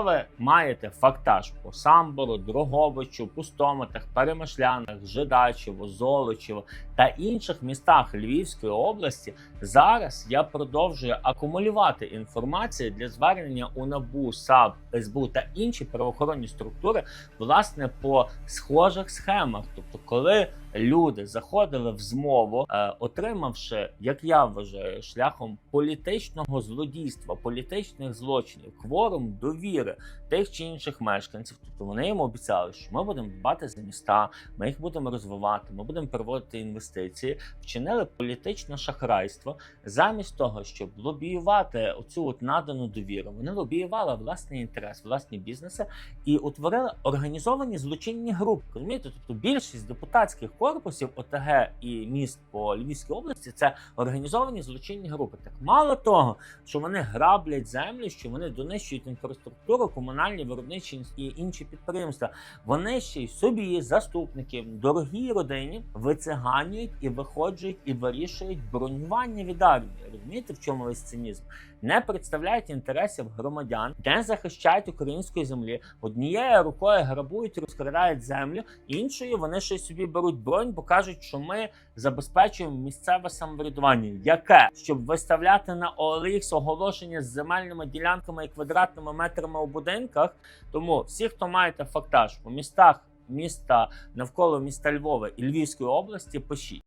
ви маєте фактаж по Самбору, Дроговичу, Пустоматах, Перемишлянах, Жидачево, Золочево та інших містах Львівської області, зараз я продовжую акумулювати інформацію для звернення у НАБУ, САП, СБУ та інші правоохоронні структури, власне, по схожих схемах. Тобто, коли люди заходили в змову, е, отримавши, як я вважаю, шляхом політичного злодійства, політичних злочинів, кворум довіри тих чи інших мешканців. Тобто вони їм обіцяли, що ми будемо дбати за міста, ми їх будемо розвивати, ми будемо приводити інвестиції. Вчинили політичне шахрайство замість того, щоб лобіювати оцю от надану довіру. Вони лобіювали власний інтерес, власні бізнеси і утворили організовані злочинні групи. Розумієте, тобто більшість депутатських корпусів ОТГ і міст по Львівській області це організовані злочинні групи. Так мало того, що вони граблять землю, що вони донищують інфраструктуру, комунальні виробничі і інші підприємства. Вони ще й собі, заступники дорогій родині вициганюють і виходжують і вирішують бронювання від армії. Розумієте, в чому весь цинізм? Не представляють інтересів громадян, не захищають української землі. Однією рукою грабують, розкрадають землю, іншою вони ще собі беруть бронь, бо кажуть, що ми забезпечуємо місцеве самоврядування. Яке щоб виставляти на OLX оголошення з земельними ділянками і квадратними метрами у будинках. Тому всі, хто маєте фактаж у містах міста навколо міста Львова і Львівської області, пишіть.